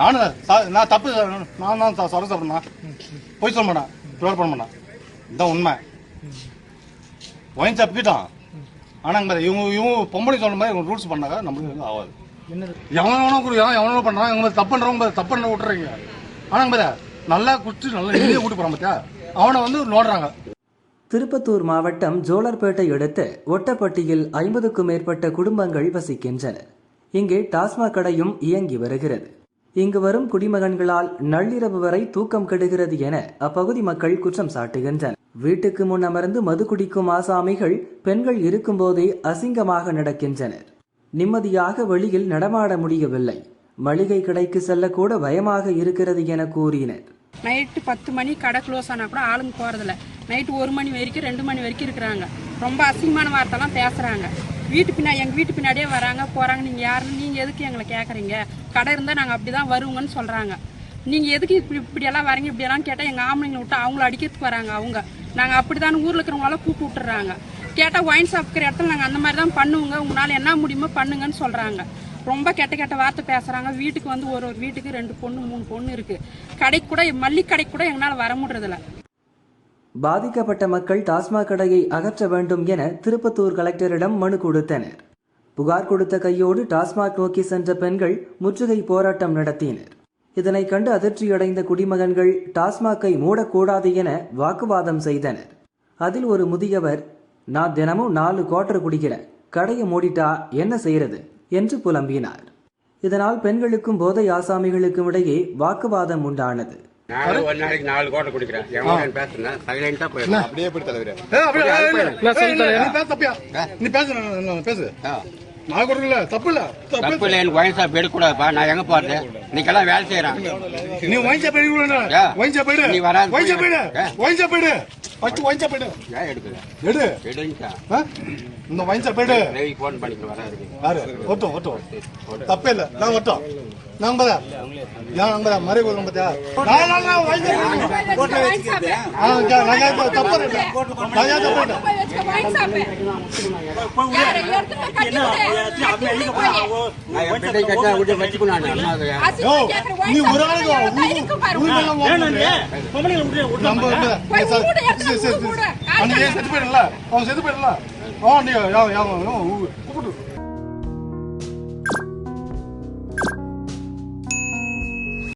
நானும் நான் தப்பு நான் தான் சொர சாப்பிடணும் போய் சொல்ல மாட்டேன் ப்ரிவர் பண்ண மாட்டேன் இதுதான் உண்மை. ஒயின் தப்பிக்கிட்டான் ஆனால் பாரு இவங்க இவங்க பொம்பளை சொல்ற மாதிரி இவங்க ரூல்ஸ் பண்ணாங்க நம்மளுக்கு எதுவும் ஆகாது. என்னது? எவனோ குடிக்கிறான் எவனோ பண்ணுறான் இவங்க தப்பு பண்ணுறவங்க தப்பு பண்ண விட்டுறீங்க. ஆனால் பாரு நல்லா குடிச்சு நல்லா வெளியே கூட்டி போகிறான் பார்த்தியா அவனை வந்து நோடுறாங்க. திருப்பத்தூர் மாவட்டம் ஜோலர்பேட்டை அடுத்த ஒட்டப்பட்டியில் ஐம்பதுக்கும் மேற்பட்ட குடும்பங்கள் வசிக்கின்றன. இங்கே டாஸ்மாக் கடையும் இயங்கி வருகிறது. இங்கு வரும் குடிமகன்களால் நள்ளிரவு வரை தூக்கம் கெடுகிறது என அப்பகுதி மக்கள் குற்றம் சாட்டுகின்றனர். வீட்டுக்கு முன் அமர்ந்து மது குடிக்கும் ஆசாமிகள் பெண்கள் இருக்கும்போதே அசிங்கமாக நடக்கின்றனர். நிம்மதியாக வெளியில் நடமாட முடியவில்லை. மளிகை கடைக்கு செல்லக்கூட பயமாக இருக்கிறது என கூறினர். நைட்டு பத்து மணி கடை க்ளோஸ் ஆனால் கூட ஆளுங்க போகிறதில்ல நைட்டு ஒரு மணி வரைக்கும் ரெண்டு மணி வரைக்கும் இருக்கிறாங்க. ரொம்ப அசிங்கமான வார்த்தைலாம் பேசுகிறாங்க வீட்டு பின்னாடி எங்கள் வீட்டு பின்னாடியே வராங்க போகிறாங்க நீங்கள் யாருன்னு நீங்கள் எதுக்கு எங்களை கேட்குறீங்க கடை இருந்தால் நாங்கள் அப்படி தான் வருவோங்கன்னு சொல்கிறாங்க நீங்கள் எதுக்கு இப்படி இப்படியெல்லாம் வரீங்க இப்படியெல்லாம் கேட்டால் எங்கள் ஆம்பளைங்களை விட்டு அவங்கள அடிக்கிறதுக்கு வராங்க அவங்க. நாங்கள் அப்படி தான் ஊரில் இருக்கிறவங்களால கூப்பிட்டு விட்டுறாங்க. கேட்டால் ஒயின் சாப்பிட்ற இடத்துல நாங்கள் அந்த மாதிரி தான் பண்ணுவோங்க. உங்களால் என்ன முடியுமோ பண்ணுங்கன்னு சொல்கிறாங்க ரொம்ப கெட்ட கெட்ட வார்த்தை பேசுகிறாங்க வீட்டுக்கு வந்து ஒரு ஒரு வீட்டுக்கு ரெண்டு பொண்ணு மூணு பொண்ணு இருக்குது கடைக்கு கூட மல்லி கடைக்கு கூட எங்களால் வர முடியறதில்ல. பாதிக்கப்பட்ட மக்கள் டாஸ்மாக் கடையை அகற்ற வேண்டும் என திருப்பத்தூர் கலெக்டரிடம் மனு கொடுத்தனர். புகார் கொடுத்த கையோடு டாஸ்மாக் நோக்கி சென்ற பெண்கள் முற்றுகை போராட்டம் நடத்தினர். இதனை கண்டு அதிர்ச்சியடைந்த குடிமகன்கள் டாஸ்மாக்கை மூடக்கூடாது என வாக்குவாதம் செய்தனர். அதில் ஒரு முதியவர் நான் தினமும் நாலு குவார்டர் குடிக்கிறேன் கடையை மூடிட்டா என்ன செய்யறது? என்று புலம்பினார். இதனால் பெண்களுக்கும் போதை ஆசாமிகளுக்கும் இடையே வாக்குவாதம் உண்டானது. நான் ஒரு நாளைக்கு நாலு கோட்டை குடிக்கிறேன். எவன் பேசுறேன் சைலண்டா போயிடும். அப்படியே போய் தலைவரே? நீ பேசு தப்பியா? நீ பேசு நான், கொடுக்கல தப்பு இல்ல. தப்பு இல்லை. எனக்கு ஒயின் ஷாப் எடுக்கக்கூடாதுப்பா. நான் எங்க போறது? இன்னைக்கெல்லாம் வேலை செய்யறேன். நீ போயிடு ஏ, ஒயின்சா போயிடு நீ வராது ஒயின்சா போயிடு ஏ. ஒயின்சா போயிடு ஃபர்ஸ்ட் ஒயின்சா போயிடு ஏன் எடுக்கல? எடு. எடுங்கக்கா ஆ? இந்த போயிடு ரவி ஃபோன் வராது. யாரு ஒட்டும் ஒட்டும். தப்பே இல்ல. நான் நான் நம்பதா மறை கொடுக்க பத்தியா தப்பு ஏன் நீ ஒரு ஆளுக்கு செத்து போயிடல அவன் செத்து போயிடல அவன் கூப்பிட்டு